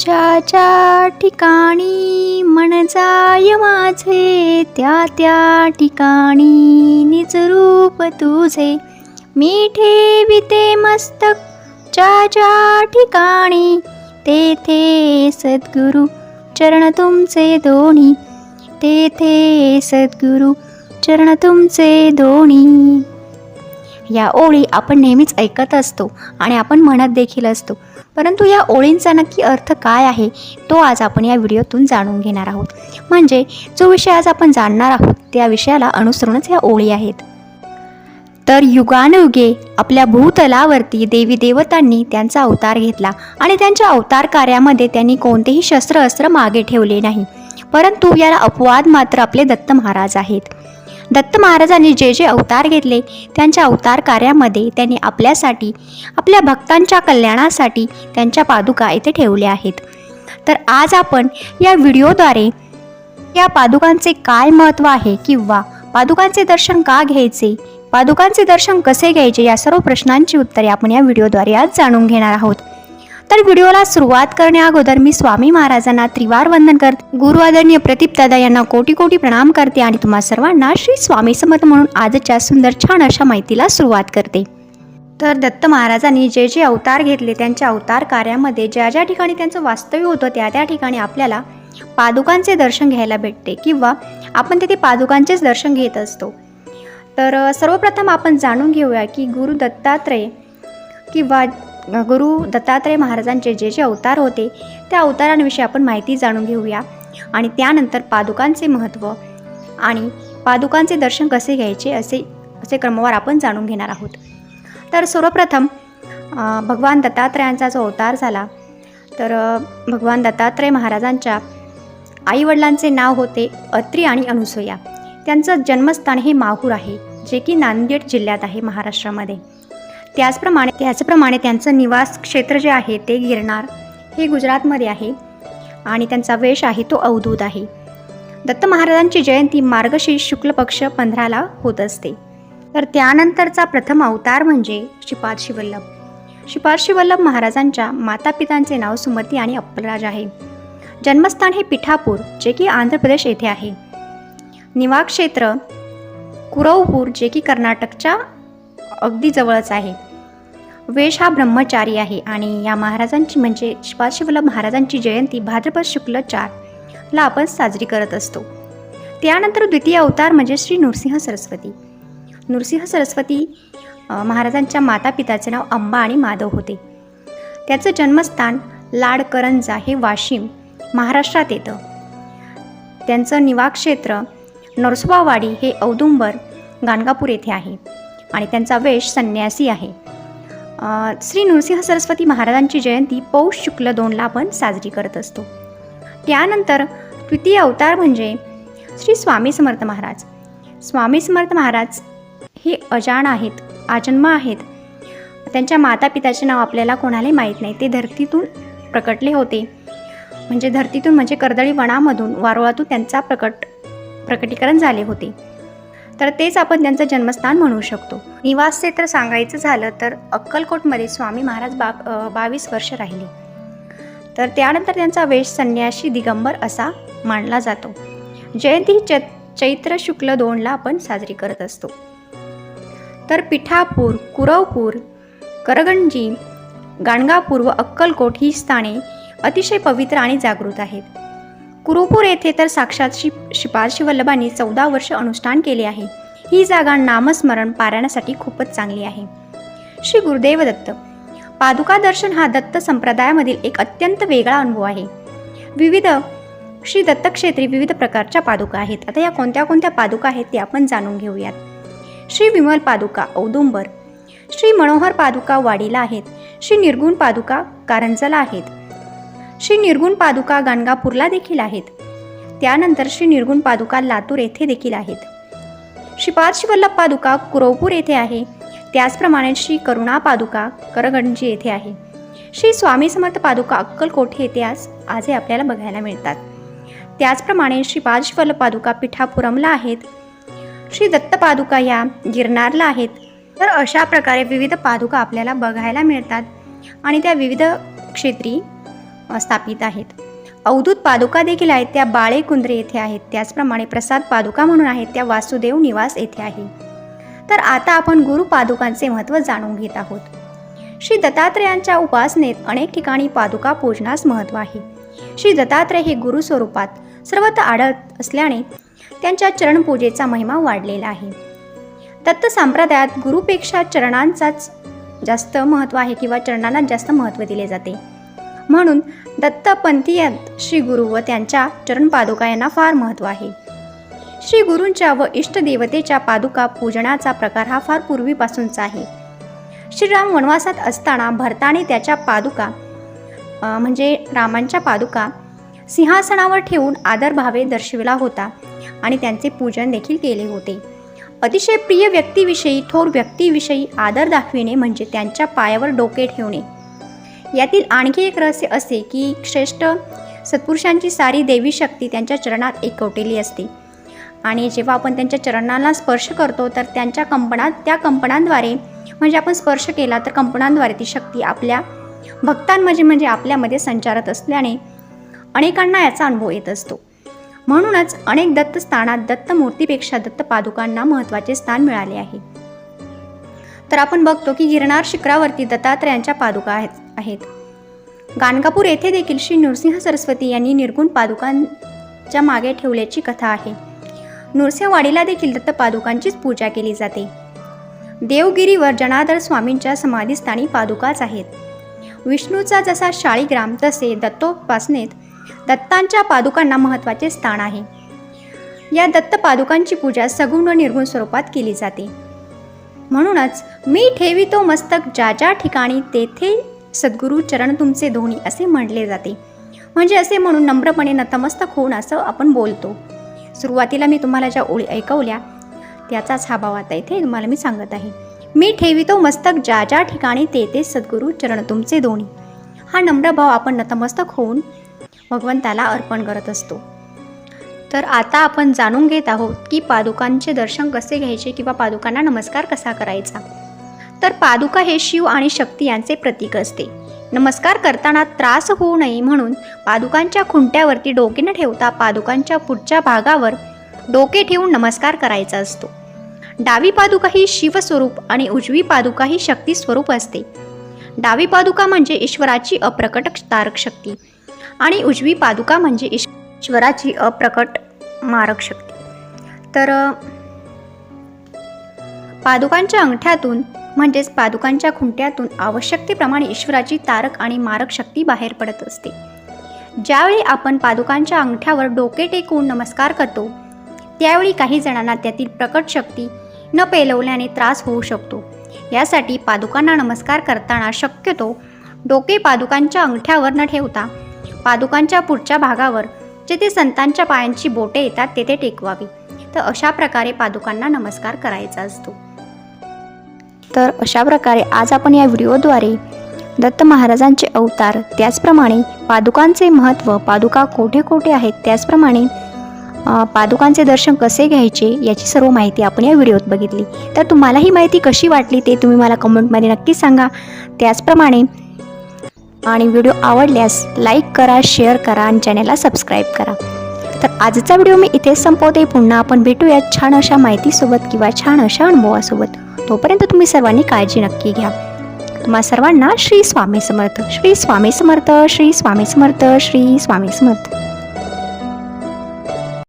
ज्या ठिकाणी मन जाय माझे त्या त्या ठिकाणी निज रूप तुझे. मी ठेविते मस्तक ज्या ज्या ठिकाणी तेथे सद्गुरु चरण तुमचे दोन्ही. तेथे सद्गुरु चरण तुमचे दोन्ही. या ओळी आपण नेहमीच ऐकत असतो आणि आपण म्हणत देखील असतो. परंतु या ओळींचा नक्की अर्थ काय आहे तो आज आपण या व्हिडिओतून जाणून घेणार आहोत. म्हणजे जो विषय आज आपण जाणणार आहोत त्या विषयाला अनुसरूनच या ओळी आहेत. तर युगानुयुगे आपल्या भूतलावरती देवी देवतांनी त्यांचा अवतार घेतला आणि त्यांच्या अवतार कार्यामध्ये त्यांनी कोणतेही शस्त्र अस्त्र मागे ठेवले नाही. परंतु याला अपवाद मात्र आपले दत्त महाराज आहेत. दत्त महाराजांनी जे जे अवतार घेतले त्यांच्या अवतार कार्यामध्ये त्यांनी आपल्यासाठी आपल्या भक्तांच्या कल्याणासाठी त्यांच्या पादुका येथे ठेवल्या आहेत. तर आज आपण या व्हिडिओद्वारे या पादुकांचे काय महत्त्व आहे किंवा पादुकांचे दर्शन का घ्यायचे पादुकांचे दर्शन कसे घ्यायचे या सर्व प्रश्नांची उत्तरे आपण या व्हिडिओद्वारे आज जाणून घेणार आहोत. तर व्हिडिओला सुरुवात करण्या अगोदर मी स्वामी महाराजांना त्रिवार वंदन करते गुरु आदरणीय प्रदीप दादा यांना कोटी कोटी प्रणाम करते आणि तुम्हा सर्वांना श्री स्वामी समर्थ म्हणून आजच्या सुंदर छान अशा माहितीला सुरुवात करते. तर दत्त महाराजांनी जे जे अवतार घेतले त्यांच्या अवतार कार्यामध्ये ज्या ज्या ठिकाणी त्यांचं वास्तव्य होतं त्या त्या ठिकाणी आपल्याला पादुकांचे दर्शन घ्यायला भेटते किंवा आपण तिथे पादुकांचेच दर्शन घेत असतो. तर सर्वप्रथम आपण जाणून घेऊया की गुरु दत्तात्रय किंवा गुरु दत्तात्रय महाराजांचे जे जे अवतार होते त्या अवतारांविषयी आपण माहिती जाणून घेऊया. आणि त्यानंतर पादुकांचे महत्त्व आणि पादुकांचे दर्शन कसे घ्यायचे असे असे क्रमवार आपण जाणून घेणार आहोत. तर सर्वप्रथम भगवान दत्तात्रयांचा जो अवतार झाला तर भगवान दत्तात्रय महाराजांच्या आईवडिलांचे नाव होते अत्री आणि अनुसुया त्यांचं जन्मस्थान हे माहूर आहे जे की नांदेड जिल्ह्यात आहे महाराष्ट्रामध्ये. त्याचप्रमाणे त्याचप्रमाणे त्यांचं निवास क्षेत्र जे आहे ते गिरणार हे गुजरातमध्ये आहे. आणि त्यांचा वेश आहे तो अवधूत आहे. दत्त महाराजांची जयंती मार्गशीर्ष शुक्ल पक्ष पंधराला होत असते. तर त्यानंतरचा प्रथम अवतार म्हणजे शिपाद शिवल्लभ. शिपाद शिवल्लभ महाराजांच्या मातापितांचे नाव सुमती आणि अप्पलराज आहे. जन्मस्थान हे पिठापूर जे की आंध्र प्रदेश येथे आहे. निवाक्षेत्र कुरवपूर जे की कर्नाटकच्या अगदी जवळच आहे. वेश हा ब्रह्मचारी आहे आणि या महाराजांची म्हणजे श्रीपाद महाराजांची जयंती भाद्रपद शुक्ल चार ला आपण साजरी करत असतो. त्यानंतर द्वितीय अवतार म्हणजे श्री नृसिंह सरस्वती. नृसिंह सरस्वती महाराजांच्या महाराजांच्या मातापिताचे नाव अंबा आणि माधव होते. त्याचं जन्मस्थान लाडकरंजा हे वाशिम महाराष्ट्रात येतं. त्यांचं निवाक्षेत्र नरसोबावाडी हे औदुंबर गाणगापूर येथे आहे. आणि त्यांचा वेश संन्यासी आहे. श्री नृसिंह सरस्वती महाराजांची जयंती पौष शुक्ल दोनला आपण साजरी करत असतो. त्यानंतर द्वितीय अवतार म्हणजे श्री स्वामी समर्थ महाराज. स्वामी समर्थ महाराज हे अजाण आहेत आजन्म आहेत. त्यांच्या मातापिताचे नाव आपल्याला कोणालाही माहीत नाही. ते धरतीतून प्रकटले होते. म्हणजे धरतीतून म्हणजे कर्दळी वनामधून वारुळातून त्यांचा प्रकट प्रकटीकरण झाले होते. तर तेच आपण त्यांचं जन्मस्थान म्हणू शकतो. निवास क्षेत्र सांगायचं झालं तर अक्कलकोटमध्ये स्वामी महाराज बा बावीस वर्ष राहिले. तर त्यानंतर त्यांचा वेश संन्याशी दिगंबर असा मानला जातो. जयंती च चैत्र शुक्ल दोनला आपण साजरी करत असतो. तर पिठापूर कुरवपूर करगंजी गाणगापूर व अक्कलकोट ही स्थाने अतिशय पवित्र आणि जागृत आहेत. कुरुपूर येथे तर साक्षात शि शिपारशी वल्लभाने चौदा वर्ष अनुष्ठान केले आहे. ही जागा नामस्मरण पारायणासाठी खूपच चांगली आहे. श्री गुरुदेव दत्त. पादुका दर्शन हा दत्त संप्रदायामधील एक अत्यंत वेगळा अनुभव आहे. विविध श्री दत्तक्षेत्री विविध प्रकारच्या पादुका आहेत. आता या कोणत्या कोणत्या पादुका आहेत ते आपण जाणून घेऊयात. श्री विमल पादुका औदुंबर. श्री मनोहर पादुका वाडीला आहेत. श्री निर्गुण पादुका कारंजला आहेत. श्री निर्गुण पादुका गाणगापूरला देखील आहेत. त्यानंतर श्री निर्गुण पादुका लातूर येथे देखील आहेत. श्री शिवल्लभ पादुका कुरवपूर येथे आहे. त्याचप्रमाणे श्री करुणा पादुका करगंजी येथे आहे. श्री स्वामी समर्थ पादुका अक्कलकोट येथे आज आजही आपल्याला बघायला मिळतात. त्याचप्रमाणे श्री पादशिवल्लभ पादुका पिठापुरमला आहेत. श्री दत्त पादुका या गिरनारला आहेत. तर अशा प्रकारे विविध पादुका आपल्याला बघायला मिळतात. आणि त्या विविध क्षेत्री स्थापित आहेत. अवधूत पादुका देखील आहेत. त्या बाळे कुंद्रे येथे आहेत. त्याचप्रमाणे प्रसाद पादुका म्हणून आहेत. त्या वासुदेव निवास येथे आहे. तर आता आपण गुरु पादुकांचे महत्त्व जाणून घेत आहोत. श्री दत्तात्रेयांच्या उपासनेत अनेक ठिकाणी पादुका पूजनास महत्त्व आहे. श्री दत्तात्रय हे गुरु स्वरूपात सर्वत्र आढळत असल्याने त्यांच्या चरणपूजेचा महिमा वाढलेला आहे. दत्त संप्रदायात गुरुपेक्षा चरणांचाच जास्त महत्त्व आहे किंवा चरणांना जास्त महत्त्व दिले जाते. म्हणून दत्तपंथीयात श्री गुरु व त्यांच्या चरण पादुका यांना फार महत्त्व आहे. श्री गुरूंच्या व इष्टदेवतेच्या पादुका पूजनाचा प्रकार हा फार पूर्वीपासूनचा आहे. श्रीराम वनवासात असताना भरताने त्याच्या पादुका म्हणजे रामांच्या पादुका सिंहासनावर ठेवून आदरभावे दर्शविला होता आणि त्यांचे पूजन देखील केले होते. अतिशय प्रिय व्यक्तीविषयी थोर व्यक्तीविषयी आदर दाखविणे म्हणजे त्यांच्या पायावर डोके ठेवणे. यातील आणखी एक रहस्य असे की श्रेष्ठ सत्पुरुषांची सारी देवी शक्ती त्यांच्या चरणात एकवटेली असते. आणि जेव्हा आपण त्यांच्या चरणाला स्पर्श करतो तर त्यांच्या कंपनात त्या कंपनांद्वारे म्हणजे आपण स्पर्श केला तर कंपनांद्वारे ती शक्ती आपल्या भक्तांमध्ये म्हणजे आपल्यामध्ये संचारत असल्याने अनेकांना याचा अनुभव येत असतो. म्हणूनच अनेक दत्त स्थानात दत्त मूर्तीपेक्षा दत्त पादुकांना महत्त्वाचे स्थान मिळाले आहे. तर आपण बघतो की गिरणार शिखरावरती दत्तात्रयांच्या पादुका आहेत. आहेत. गाणगापूर येथे देखील श्री नृसिंह सरस्वती यांनी निर्गुण पादुकांच्या मागे ठेवल्याची कथा आहे. नृसिंहवाडीला देखील दत्त पादुकांचीच पूजा केली जाते. देवगिरीवर जनार्दन स्वामींच्या समाधीस्थानी पादुकाच आहेत. विष्णूचा जसा शाळीग्राम तसे दत्तोपासनेत दत्तांच्या पादुकांना महत्त्वाचे स्थान आहे. या दत्त पादुकांची पूजा सगुण व निर्गुण स्वरूपात केली जाते. म्हणूनच मी ठेवितो मस्तक ज्या ज्या ठिकाणी तेथे सद्गुरू चरण तुमचे धोनी असे म्हटले जाते. म्हणजे असे म्हणून नम्रपणे नतमस्तक होऊन असं आपण बोलतो. सुरुवातीला मी तुम्हाला ज्या ओळी ऐकवल्या त्याचाच हा भाव आता इथे तुम्हाला मी सांगत आहे. मी ठेवितो मस्तक ज्या ज्या ठिकाणी तेथे सद्गुरू चरण तुमचे धोनी. हा नम्र भाव आपण नतमस्तक होऊन भगवंताला अर्पण करत असतो. तर आता आपण जाणून घेत आहोत की पादुकांचे दर्शन कसे घ्यायचे किंवा पादुकांना नमस्कार कसा करायचा? तर पादुका हे शिव आणि शक्ती यांचे प्रतीक असते. नमस्कार करताना त्रास होऊ नये म्हणून पादुकांच्या खुंट्यावरती डोके न ठेवता पादुकांच्या पुढच्या भागावर डोके ठेवून नमस्कार करायचा असतो. डावी पादुका ही शिवस्वरूप आणि उजवी पादुका ही शक्ती स्वरूप असते. डावी पादुका म्हणजे ईश्वराची अप्रकट तारक शक्ती आणि उजवी पादुका म्हणजे ईश्वराची अप्रकट मारक शक्ती. तर पादुकांच्या अंगठ्यातून म्हणजेच पादुकांच्या खुंट्यातून आवश्यकतेप्रमाणे ईश्वराची तारक आणि मारक शक्ती बाहेर पडत असते. ज्यावेळी आपण पादुकांच्या अंगठ्यावर डोके टेकवून नमस्कार करतो त्यावेळी काही जणांना त्यातील प्रकट शक्ती न पेलवल्याने त्रास होऊ शकतो. यासाठी पादुकांना नमस्कार करताना शक्यतो डोके पादुकांच्या अंगठ्यावर न ठेवता पादुकांच्या पुढच्या भागावर जेथे संतांच्या पायांची बोटे येतात तेथे टेकवावी. तर अशा प्रकारे पादुकांना नमस्कार करायचा असतो. तर अशा प्रकारे आज आपण या व्हिडिओद्वारे दत्त महाराजांचे अवतार त्याचप्रमाणे पादुकांचे महत्त्व पादुका कोठे कोठे आहेत त्याचप्रमाणे पादुकांचे दर्शन कसे घ्यायचे याची सर्व माहिती आपण या व्हिडिओत बघितली. तर तुम्हाला ही माहिती कशी वाटली ते तुम्ही मला कमेंटमध्ये नक्की सांगा. त्याचप्रमाणे आणि व्हिडिओ आवडल्यास लाईक करा शेअर करा आणि चॅनलला सबस्क्राईब करा. तर आजचा व्हिडिओ मी इथेच संपवते. पुन्हा आपण भेटूयात छान अशा माहितीसोबत किंवा छान अशा अनुभवासोबत. तोपर्यंत तुम्ही सर्वांनी काळजी नक्की घ्या. तुम्हा सर्वांना श्री स्वामी समर्थ श्री स्वामी समर्थ श्री स्वामी समर्थ श्री स्वामी समर्थ.